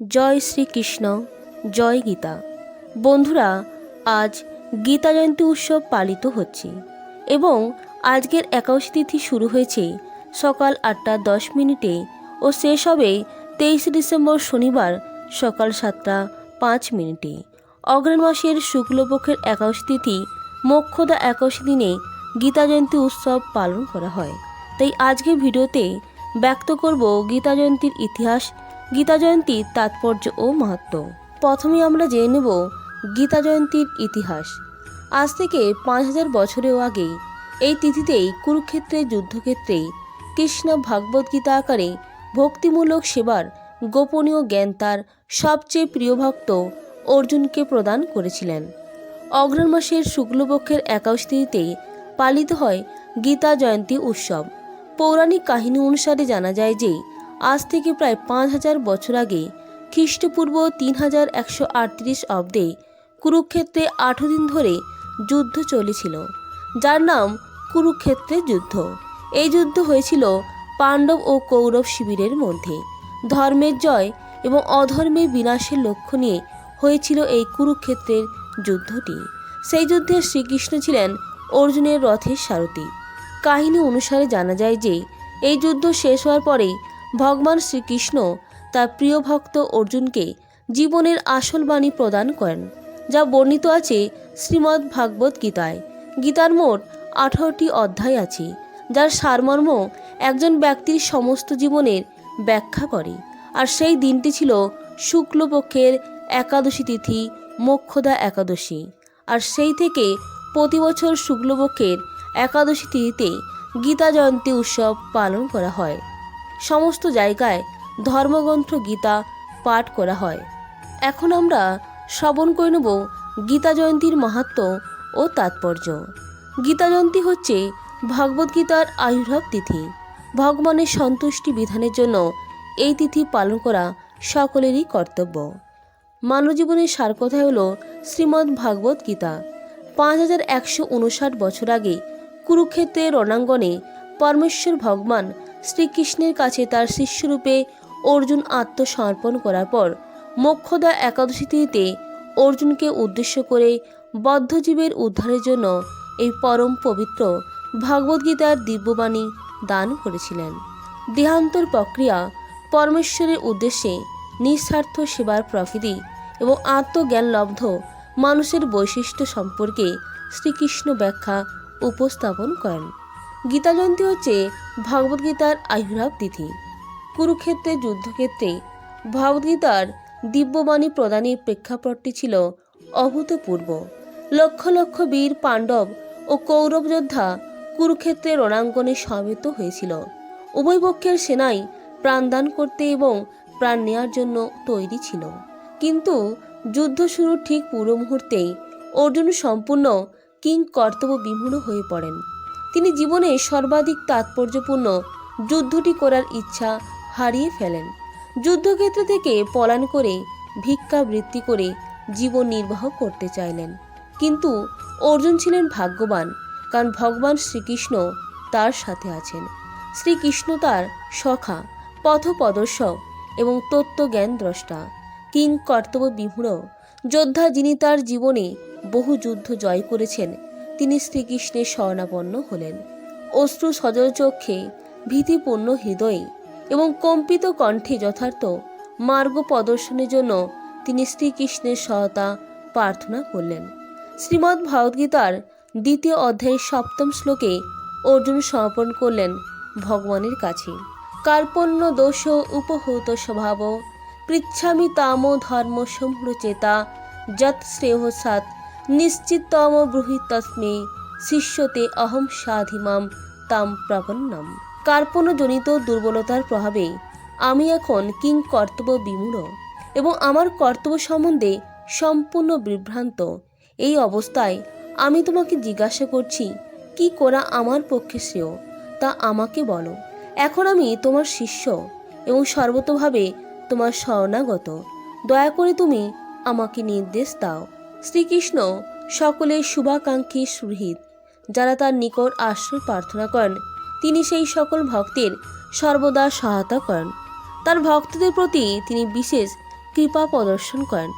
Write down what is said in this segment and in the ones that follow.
জয় শ্রীকৃষ্ণ, জয় গীতা। বন্ধুরা, আজ গীতা জয়ন্তী উৎসব পালিত হচ্ছে এবং আজকের একাদশী তিথি শুরু হয়েছে সকাল আটটা দশ মিনিটে ও শেষ হবে তেইশে ডিসেম্বর শনিবার সকাল সাতটা পাঁচ মিনিটে। অগ্রহণ মাসের শুক্লপক্ষের একাদশী তিথি মোক্ষদা একাদশী দিনে গীতা জয়ন্তী উৎসব পালন করা হয়। তাই আজকের ভিডিওতে ব্যক্ত করব গীতা জয়ন্তীর ইতিহাস গীতা জয়ন্তীর তাৎপর্য ও মাহাত্ম। প্রথমে আমরা জেনে নেব গীতা জয়ন্তীর ইতিহাস। আজ থেকে পাঁচ হাজার বছরেও আগে এই তিথিতেই কুরুক্ষেত্রের যুদ্ধক্ষেত্রে কৃষ্ণ ভাগবত গীতা আকারে ভক্তিমূলক সেবার গোপনীয় জ্ঞান তার সবচেয়ে প্রিয় ভক্ত অর্জুনকে প্রদান করেছিলেন। অগ্রহণ মাসের শুক্লপক্ষের একাশ তিথিতে পালিত হয় গীতা জয়ন্তী উৎসব। পৌরাণিক কাহিনী অনুসারে জানা যায় যে আজ থেকে প্রায় পাঁচ হাজার বছর আগে খ্রিস্টপূর্ব তিন হাজার একশো আটত্রিশ অব্দে কুরুক্ষেত্রে আঠো দিন ধরে যুদ্ধ চলেছিল, যার নাম কুরুক্ষেত্রের যুদ্ধ। এই যুদ্ধ হয়েছিল পাণ্ডব ও কৌরব শিবিরের মধ্যে। ধর্মের জয় এবং অধর্মের বিনাশের লক্ষ্য নিয়ে হয়েছিল এই কুরুক্ষেত্রের যুদ্ধটি। সেই যুদ্ধে শ্রীকৃষ্ণ ছিলেন অর্জুনের রথের সারথি। কাহিনী অনুসারে জানা যায় যে, এই যুদ্ধ শেষ হওয়ার পরে ভগবান শ্রীকৃষ্ণ তার প্রিয় ভক্ত অর্জুনকে জীবনের আসল বাণী প্রদান করেন, যা বর্ণিত আছে শ্রীমদ্ ভাগবত গীতায়। গীতার মোট আঠারোটি অধ্যায় আছে, যার সারমর্ম একজন ব্যক্তির সমস্ত জীবনের ব্যাখ্যা করে, আর সেই দিনটি ছিল শুক্লপক্ষের একাদশী তিথি, মোক্ষদা একাদশী। আর সেই থেকে প্রতি বছর শুক্লপক্ষের একাদশী তিথিতে গীতা জয়ন্তী উৎসব পালন করা হয়। সমস্ত জায়গায় ধর্মগ্রন্থ গীতা পাঠ করা হয়। এখন আমরা শ্রবণ করে নেব গীতা জয়ন্তীর মাহাত্ম ও তাৎপর্য। গীতা জয়ন্তী হচ্ছে ভগবদ্গীতার আবির্ভাব তিথি। ভগবানের সন্তুষ্টি বিধানের জন্য এই তিথি পালন করা সকলেরই কর্তব্য। মানব জীবনের সার কথা হল শ্রীমদ্ ভাগবত গীতা। পাঁচ হাজার একশো উনষাট বছর আগে কুরুক্ষেত্রের রণাঙ্গনে পরমেশ্বর ভগবান শ্রীকৃষ্ণের কাছে তার শিষ্যরূপে অর্জুন আত্মসমর্পণ করার পর মোক্ষদা একাদশী তিথিতে অর্জুনকে উদ্দেশ্য করে বদ্ধজীবের উদ্ধারের জন্য এই পরম পবিত্র ভগবদ্গীতার দিব্যবাণী দান করেছিলেন। দেহান্তর প্রক্রিয়া পরমেশ্বরের উদ্দেশ্যে নিঃস্বার্থ সেবার প্রকৃতি এবং আত্মজ্ঞান লব্ধ মানুষের বৈশিষ্ট্য সম্পর্কে শ্রীকৃষ্ণ ব্যাখ্যা উপস্থাপন করেন। গীতা জয়ন্তী হচ্ছে ভগবদ্গীতার আবির্ভাব তিথি। কুরুক্ষেত্রে, যুদ্ধক্ষেত্রে ভগবদ্গীতার দিব্যবাণী প্রদানের প্রেক্ষাপটটি ছিল অভূতপূর্ব। লক্ষ লক্ষ বীর, পাণ্ডব ও কৌরব যোদ্ধা কুরুক্ষেত্রের রণাঙ্গনে সমবেত হয়েছিল। উভয় পক্ষের সেনাই প্রাণদান করতে এবং প্রাণ নেওয়ার জন্য তৈরি ছিল। কিন্তু যুদ্ধ শুরুর ঠিক পুরো মুহূর্তেই অর্জুন সম্পূর্ণ কিং কর্তব্য বিমূঢ় হয়ে পড়েন। তিনি জীবনে সর্বাধিক তাৎপর্যপূর্ণ যুদ্ধটি করার ইচ্ছা হারিয়ে ফেলেন। যুদ্ধক্ষেত্র থেকে পলায়ন করে ভিক্ষাবৃত্তি করে জীবন নির্বাহ করতে চাইলেন। কিন্তু অর্জুন ছিলেন ভাগ্যবান, কারণ ভগবান শ্রীকৃষ্ণ তার সাথে আছেন। শ্রীকৃষ্ণ তার সখা, পথপ্রদর্শক এবং তত্ত্বজ্ঞান দ্রষ্টা, কিং কর্তব্য বিমূঢ় যোদ্ধা যিনি তার জীবনে বহু যুদ্ধ জয় করেছেন তিনি শ্রীকৃষ্ণের শরণাপন্ন হলেন। অশ্রু সজল চক্ষে ভীতিপূর্ণ হৃদয়ে এবং কম্পিত কণ্ঠে যথার্থ মার্গ প্রদর্শনের জন্য তিনি শ্রীকৃষ্ণের সহায়তা প্রার্থনা করলেন। শ্রীমদ্ ভাগবদ্গীতার দ্বিতীয় অধ্যায়ের সপ্তম শ্লোকে অর্জুন সমর্পণ করলেন ভগবানের কাছে। কার্পণ্য দোষ উপহূত স্বভাব, পৃচ্ছামি তাম ধর্ম চেতা যৎ শ্রেয় সাত নিশ্চিততম ব্রুহি তস্মে শিষ্যতে অহম সাধিমাম তাম প্রপন্নম কার্পণ্যজনিত দুর্বলতার প্রভাবে আমি এখন কিং কর্তব্য বিমূঢ় এবং আমার কর্তব্য সম্বন্ধে সম্পূর্ণ বিভ্রান্ত। এই অবস্থায় আমি তোমাকে জিজ্ঞাসা করছি, কি করা আমার পক্ষে শ্রেয়? তা আমাকে বলো। এখন আমি তোমার শিষ্য এবং সর্বতভাবে তোমার শরণাগত। দয়া করে তুমি আমাকে নির্দেশ দাও। শ্রীকৃষ্ণ সকলের শুভাকাঙ্ক্ষী সুহৃদ যারা তার নিকট আশ্রয় প্রার্থনা করেন, তিনি সেই সকল ভক্তের সর্বদা সহায়তা করেন। তার ভক্তদের প্রতি তিনি বিশেষ কৃপা প্রদর্শন করেন।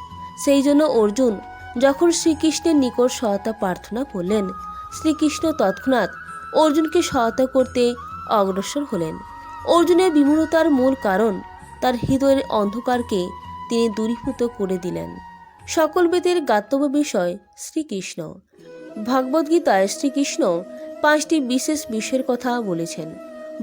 সেই জন্য অর্জুন যখন শ্রীকৃষ্ণের নিকট সহায়তা প্রার্থনা করলেন, শ্রীকৃষ্ণ তৎক্ষণাৎ অর্জুনকে সহায়তা করতে অগ্রসর হলেন। অর্জুনের বিমূঢ়তার মূল কারণ তার হৃদয়ের অন্ধকারকে তিনি দূরীভূত করে দিলেন। সকল বেদের গাতব্য বিষয় শ্রীকৃষ্ণ। ভগবদ্গীতায় শ্রীকৃষ্ণ পাঁচটি বিশেষ বিষয়ের কথা বলেছেন।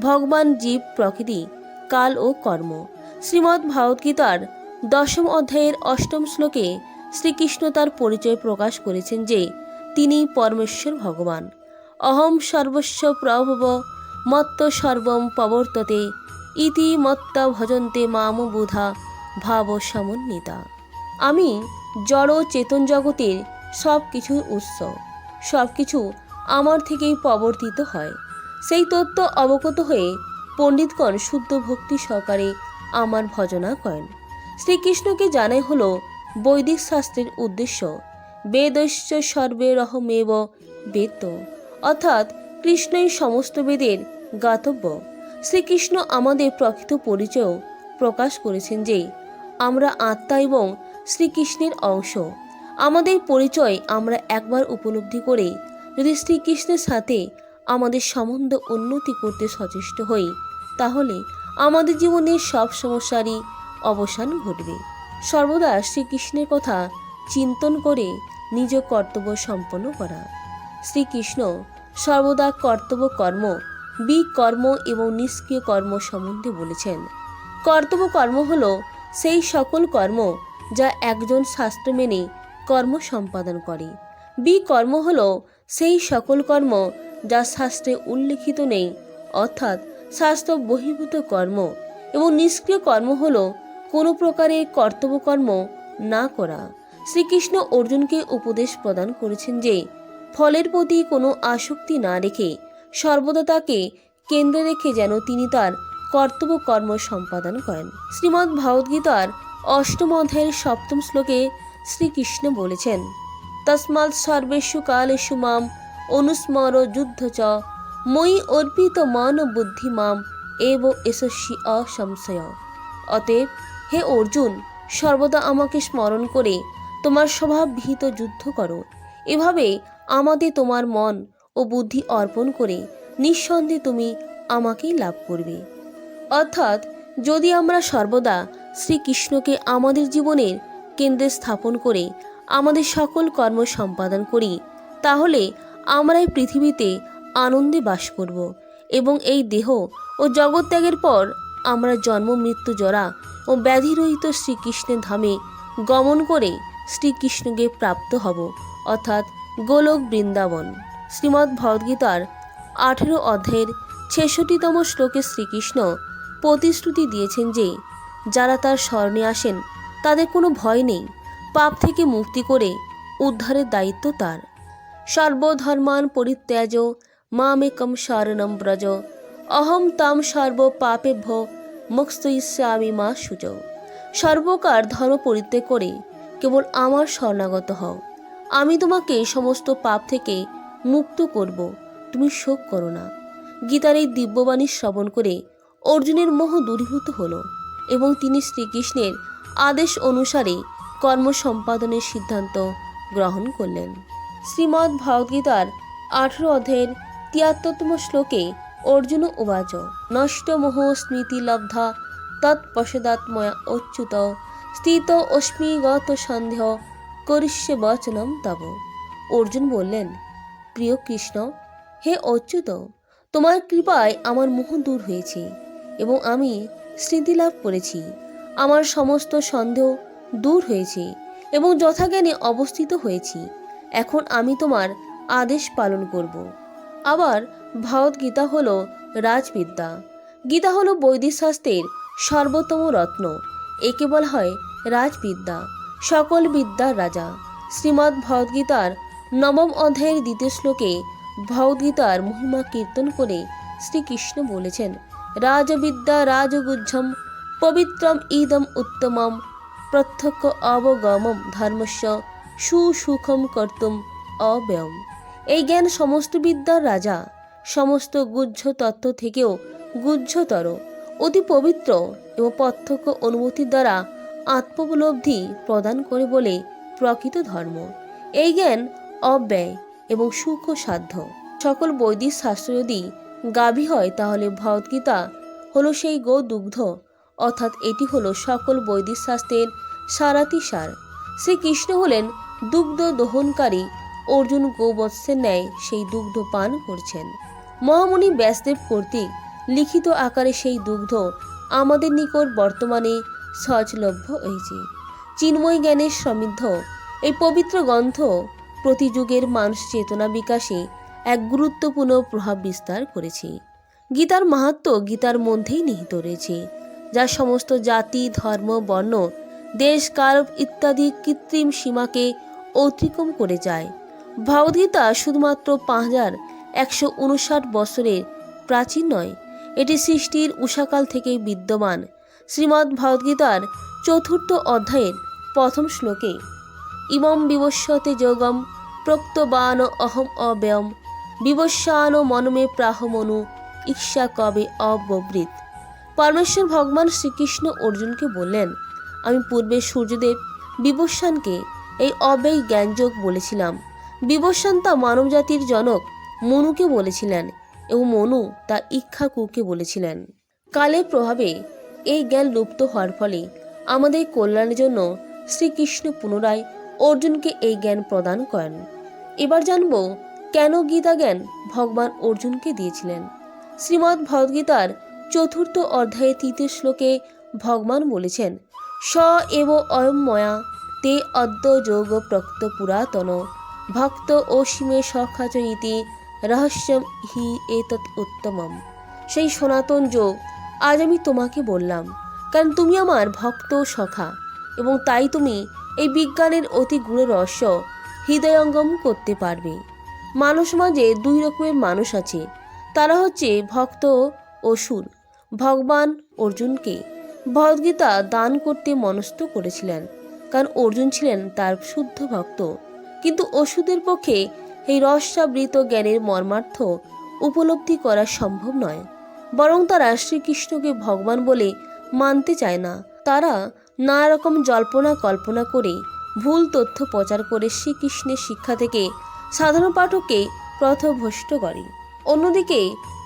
ভগবান জীব, প্রকৃতি, কাল ও কর্ম। শ্রীমদ্ ভাগবদ্গীতার দশম অধ্যায়ের অষ্টম শ্লোকে শ্রীকৃষ্ণ তার পরিচয় প্রকাশ করেছেন যে, তিনি পরমেশ্বর ভগবান। অহম সর্বস্ব প্রভব, মত্ত সর্বম প্রবর্ততে, ইতি মত্তা ভজন্তে মাম বুধা ভাব সমন্বিতা। আমি জড় চেতন জগতের সব কিছুর উৎস। সব কিছু আমার থেকেই প্রবর্তিত হয়। সেই তত্ত্ব অবগত হয়ে পণ্ডিতগণ শুদ্ধ ভক্তি সহকারে আমার ভজনা করেন। শ্রীকৃষ্ণকে জানাই হল বৈদিক শাস্ত্রের উদ্দেশ্য, বেদস্য সর্বে রহমেব বেদ অর্থাৎ কৃষ্ণই সমস্ত বেদের গাতব্য। শ্রীকৃষ্ণ আমাদের প্রকৃত পরিচয় প্রকাশ করেছেন যে, আমরা আত্মা এবং শ্রীকৃষ্ণের অংশ। আমাদের পরিচয় আমরা একবার উপলব্ধি করে যদি শ্রীকৃষ্ণের সাথে আমাদের সম্বন্ধ উন্নতি করতে সচেষ্ট হই, তাহলে আমাদের জীবনের সব সমস্যারই অবসান ঘটবে। সর্বদা শ্রীকৃষ্ণের কথা চিন্তন করে নিজ কর্তব্য সম্পন্ন করা। শ্রীকৃষ্ণ সর্বদা কর্তব্য কর্ম, বিকর্ম এবং নিষ্ক্রিয় কর্ম সম্বন্ধে বলেছেন। কর্তব্য কর্ম হল সেই সকল কর্ম যা একজন শাস্ত্র মেনে কর্ম সম্পাদন করে। বিকর্ম হল সেই সকল কর্ম যা শাস্ত্রে উল্লেখিত নেই, অর্থাৎ শাস্ত্র বহির্ভূত কর্ম এবং নিষ্ক্রিয় কর্ম হল কোনো প্রকারের কর্তব্যকর্ম না করা। শ্রীকৃষ্ণ অর্জুনকে উপদেশ প্রদান করেছেন যে, ফলের প্রতি কোনো আসক্তি না রেখে সর্বদা তাকে কেন্দ্রে রেখে যেন তিনি তার কর্তব্য কর্ম সম্পাদন করেন। শ্রীমদ্ ভাগবদ্গীতার অষ্টম অধ্যায়ের সপ্তম শ্লোকে শ্রীকৃষ্ণ বলেছেন, তসমাৎ সর্বেষু কালেষু মাম, অনুস্মর যুদ্ধ চ মই অর্পিত মান বুদ্ধি মাম, এব এসস্যি অসংশয়। অতএব হে অর্জুন, সর্বদা আমাকে স্মরণ করে তোমার স্বভাববিহিত যুদ্ধ করো। এভাবে আমাদের তোমার মন ও বুদ্ধি অর্পণ করে নিঃসন্দেহে তুমি আমাকেই লাভ করবে। অর্থাৎ যদি আমরা সর্বদা শ্রীকৃষ্ণকে আমাদের জীবনের কেন্দ্রে স্থাপন করে আমাদের সকল কর্ম সম্পাদন করি, তাহলে আমরা এই পৃথিবীতে আনন্দে বাস করব এবং এই দেহ ও জগত্যাগের পর আমরা জন্ম, মৃত্যু, জরা ও ব্যাধিরহিত শ্রীকৃষ্ণের ধামে গমন করে শ্রীকৃষ্ণকে প্রাপ্ত হব, অর্থাৎ গোলক বৃন্দাবন। শ্রীমদ্ ভগবদ্গীতার আঠেরো অধ্যায়ের ছেষট্টিতম শ্লোকে শ্রীকৃষ্ণ প্রতিশ্রুতি দিয়েছেন যে যারা তার স্মরণে আসেন, তাদের কোনো ভয় নেই। পাপ থেকে মুক্তি করে উদ্ধারের দায়িত্ব তার। সর্বধর্মান পরিত্যাজ, মামেকম শরণম ব্রজ। অহম তাম সর্ব পাপেভ্য মুক্তইস্যামি মা সুজ সর্বকার ধর্ম পরিত্যাগ করে কেবল আমার শরণাগত হও। আমি তোমাকে সমস্ত পাপ থেকে মুক্ত করব, তুমি শোক করো না। গীতার এই দিব্যবাণী শ্রবণ করে অর্জুনের মোহ দূরীভূত হলো। এবং তিনি শ্রীকৃষ্ণের আদেশ অনুসারে কর্ম সম্পাদনের সিদ্ধান্ত গ্রহণ করলেন। শ্রীমদ্ ভগবদ্গীতার আঠেরো অধ্যায়ের তিয়াত্তরতম শ্লোকে অর্জুন উবাচ নষ্ট মোহ স্মৃতি লব্ধা তৎপশদাত্ময়া অচ্যুত, স্থিত অস্মিগত সন্দেহ করিষ্যে বচনম তব। অর্জুন বললেন, প্রিয় কৃষ্ণ, হে অচ্যুত, তোমার কৃপায় আমার মোহ দূর হয়েছে এবং আমি স্মৃতি লাভ করেছি। আমার সমস্ত সন্দেহ দূর হয়েছে এবং যথাজ্ঞানে অবস্থিত হয়েছি। এখন আমি তোমার আদেশ পালন করব। আবার ভাগবত হল রাজবিদ্যা। গীতা হলো বৈদিক শাস্ত্রের সর্বোত্তম রত্ন। একে বলা হয় রাজবিদ্যা। সকল বিদ্যার রাজা। শ্রীমদ্ ভগবদ্গীতার নবম অধ্যায়ের দ্বিতীয় শ্লোকে ভগবদ্গীতার মহিমা কীর্তন করে শ্রীকৃষ্ণ বলেছেন রাজবিদ্যা রাজগুজ্জম পবিত্রম ইদম উত্তমম প্রত্যক্ষ অবগমম ধর্মস্য সুসুখম কর্তুম অব্যয়ম এই জ্ঞান সমস্ত বিদ্যার রাজা, সমস্ত গুহ্য তত্ত্ব থেকেও গুহ্যতর, অতি পবিত্র এবং প্রত্যক্ষ অনুভূতির দ্বারা আত্মোপলব্ধি প্রদান করে বলে প্রকৃত ধর্ম। এই জ্ঞান অব্যয় এবং সুখ সাধ্য সকল বৈদিক শাস্ত্র যদি গাভী হয় তাহলে ভগবদ্গীতা হলো সেই গো দুগ্ধ। অর্থাৎ এটি হলো সকল বৈদিক শাস্ত্রের সারাতি সার। শ্রীকৃষ্ণ হলেন দুগ্ধ দহনকারী। অর্জুন গোবৎসের ন্যায় সেই দুগ্ধ পান করছেন। মহামণি ব্যাসদেব কর্তৃক লিখিত আকারে সেই দুগ্ধ আমাদের নিকট বর্তমানে সহজলভ্য হয়েছে। চিন্ময় জ্ঞানের সমৃদ্ধ। এই পবিত্র গ্রন্থ প্রতিযুগের মানুষ চেতনা বিকাশে এক গুরুত্বপূর্ণ প্রভাব বিস্তার করেছে। গীতার মাহাত্ম গীতার মধ্যেই নিহিত রয়েছে, যা সমস্ত জাতি, ধর্ম, বর্ণ, দেশ, কাল ইত্যাদি কৃত্রিম সীমাকে অতিক্রম করে যায়। ভগবদ্গীতা শুধুমাত্র পাঁচ হাজার একশো উনষাট বছরের প্রাচীন নয়, এটি সৃষ্টির উষাকাল থেকেই বিদ্যমান। শ্রীমদ্ ভগবদ্গীতার চতুর্থ অধ্যায়ের প্রথম শ্লোকে, ইমম বিবস্বতে যোগম, প্রক্তবান অহম অব্যয়ম বিবস্বান মনমে প্রাহমনু ঈর্ষা কবে অববৃত পরমেশ্বর ভগবান শ্রীকৃষ্ণ অর্জুনকে বললেন, আমি পূর্বে সূর্যদেব বিবস্বানকে এই অব্যয় জ্ঞানযোগ বলেছিলাম। বিবস্বান তা মানবজাতির জনক মনুকে বলেছিলেন এবং মনু তা ইক্ষাকুকে বলেছিলেন। কালের প্রভাবে এই জ্ঞান লুপ্ত হওয়ার ফলে আমাদের কল্যাণের জন্য শ্রীকৃষ্ণ পুনরায় অর্জুনকে এই জ্ঞান প্রদান করেন। এবার জানব কেন গীতা জ্ঞান ভগবান অর্জুনকে দিয়েছিলেন? শ্রীমদ্ ভগবদ্গীতার চতুর্থ অধ্যায়ে তৃতীয় শ্লোকে ভগবান বলেছেন, স এব অয়ময়া তে অদ্য যোগ প্রক্ত পুরাতন, ভক্ত অসীমে সখাচ ইতি রহস্যম হি এতৎ উত্তমম। সেই সনাতন যোগ আজ আমি তোমাকে বললাম, কারণ তুমি আমার ভক্ত সখা, এবং তাই তুমি এই বিজ্ঞানের অতি গুণ রহস্য হৃদয়ঙ্গম করতে পারবে। মানুষ মাঝে দুই রকমের মানুষ আছে। তারা হচ্ছে ভক্ত অসুর ভগবান অর্জুনকে ভগবদ্গীতা দান করতে মনস্থ করেছিলেন, কারণ অর্জুন ছিলেন তার শুদ্ধ ভক্ত। কিন্তু অসুদের পক্ষে এই রসাবৃত জ্ঞানের মর্মার্থ উপলব্ধি করা সম্ভব নয়। বরং তারা শ্রীকৃষ্ণকে ভগবান বলে মানতে চায় না। তারা নানা রকম জল্পনা কল্পনা করে ভুল তথ্য প্রচার করে শ্রীকৃষ্ণের শিক্ষা থেকে সাধারণ পাঠককে পথভ্রষ্ট করে অন্যদিকে,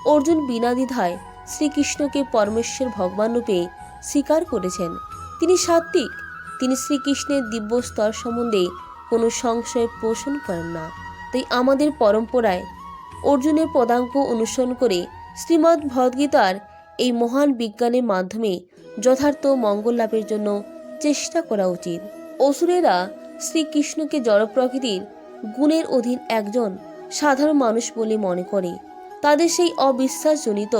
অর্জুন বিনা দ্বিধায় শ্রীকৃষ্ণকে পরমেশ্বর ভগবান রূপে স্বীকার করেছেন। তিনি সাত্ত্বিক, তিনি শ্রীকৃষ্ণের দিব্য স্তর সম্বন্ধে কোনো সংশয় পোষণ করেন না। তাই আমাদের পরম্পরায় অর্জুনের পদাঙ্ক অনুসরণ করে শ্রীমদ্ ভগবদ্গীতার এই মহান বিজ্ঞানের মাধ্যমে যথার্থ মঙ্গল লাভের জন্য চেষ্টা করা উচিত। অসুরেরা শ্রীকৃষ্ণকে জড়প্রকৃতির গুণের অধীন একজন সাধারণ মানুষ বলে মনে করে। তাদের সেই অবিশ্বাসজনিত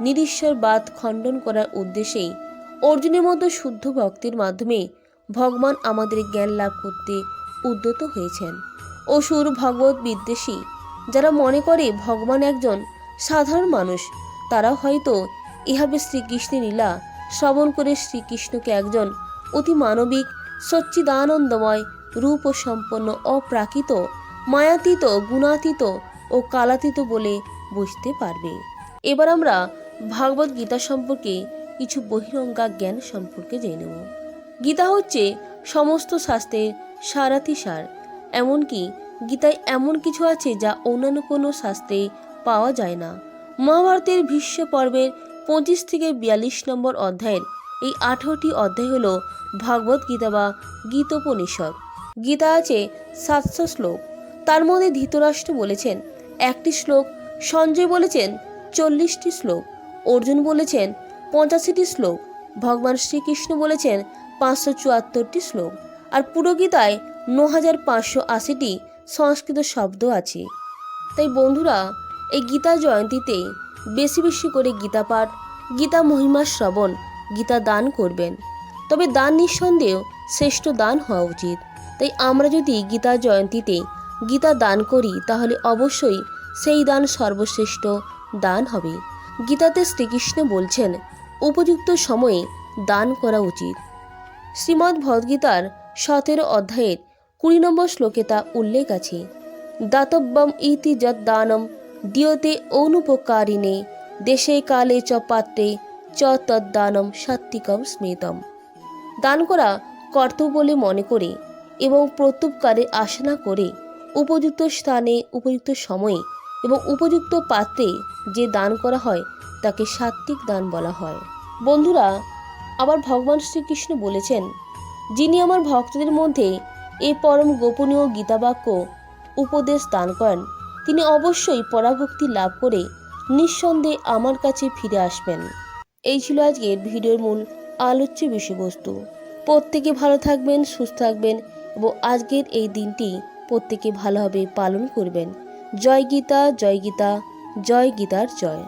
নিরীশ্বরবাদ খণ্ডন করার উদ্দেশ্যেই অর্জুনের মতো শুদ্ধ ভক্তির মাধ্যমে ভগবান আমাদের জ্ঞান লাভ করতে উদ্যত হয়েছেন। অসুর ভগবত বিদ্বেষী যারা মনে করে ভগবান একজন সাধারণ মানুষ, তারা হয়তো ইহাবে শ্রীকৃষ্ণের লীলা শ্রবণ করে শ্রীকৃষ্ণকে একজন অতি মানবিক, সচ্চিদানন্দময় রূপ সম্পন্ন অপ্রাকৃত, মায়াতীত, গুণাতীত ও কালাতীত বলে বুঝতে পারবে। এবার আমরা ভাগবত গীতা সম্পর্কে কিছু বহিরঙ্গা জ্ঞান সম্পর্কে জেনে নেব। গীতা হচ্ছে সমস্ত শাস্ত্রের সারাতি সার। এমনকি গীতায় এমন কিছু আছে যা অন্যান্য কোনো শাস্ত্রে পাওয়া যায় না। মহাভারতের ভীষ্ম পর্বের পঁচিশ থেকে বিয়াল্লিশ নম্বর অধ্যায়ের এই আঠারোটি অধ্যায় হল ভাগবত গীতা বা গীতোপনিষদ। গীতা আছে সাতশো শ্লোক। তার মধ্যে ধৃতরাষ্ট্র বলেছেন একটি শ্লোক, সঞ্জয় বলেছেন চল্লিশটি শ্লোক, অর্জুন বলেছেন পঁচাশিটি শ্লোক, ভগবান শ্রীকৃষ্ণ বলেছেন পাঁচশো চুয়াত্তরটি শ্লোক আর পুরো গীতায় ন হাজার পাঁচশো আশিটি সংস্কৃত শব্দ আছে। তাই বন্ধুরা, এই গীতা জয়ন্তীতে বেশি বেশি করে গীতা পাঠ, গীতা মহিমা শ্রবণ, গীতা দান করবেন। তবে দান নিঃসন্দেহ শ্রেষ্ঠ দান হওয়া উচিত। তাই আমরা যদি গীতা জয়ন্তীতে গীতা দান করি, তাহলে অবশ্যই সেই দান সর্বশ্রেষ্ঠ দান হবে। গীতাতে শ্রীকৃষ্ণ বলছেন, উপযুক্ত সময়ে দান করা উচিত। শ্রীমদ্ ভগবদ্গীতার সতেরো অধ্যায়ের কুড়ি নম্বর শ্লোকে তা উল্লেখ আছে। দাতব্যম ইতি যৎ দানম দিয়তে অনুপকারিণে, দেশে কালে চ পাত্রে চ তদ্দানম সাত্বিকম স্মৃতম। দান করা কর্তব্য বলে মনে করে এবং প্রত্যুপকারে আশা না করে। উপযুক্ত স্থানে, উপযুক্ত সময়ে এবং উপযুক্ত পাত্রে যে দান করা হয়, তাকে সাত্ত্বিক দান বলা হয়। বন্ধুরা আবার ভগবান শ্রীকৃষ্ণ বলেছেন, যিনি আমার ভক্তদের মধ্যে এই পরম গোপনীয় গীতাবাক্য, উপদেশ দান করেন, তিনি অবশ্যই পরাভক্তি লাভ করে নিঃসন্দেহে আমার কাছে ফিরে আসবেন। এই ছিল আজকের ভিডিওর মূল আলোচ্য বিষয়বস্তু। প্রত্যেকে ভালো থাকবেন, সুস্থ থাকবেন। এবং আজকের এই দিনটি প্রত্যেকে ভালোভাবে পালন করবেন। জয় গীতা জয় গীতা, জয় গীতার জয়।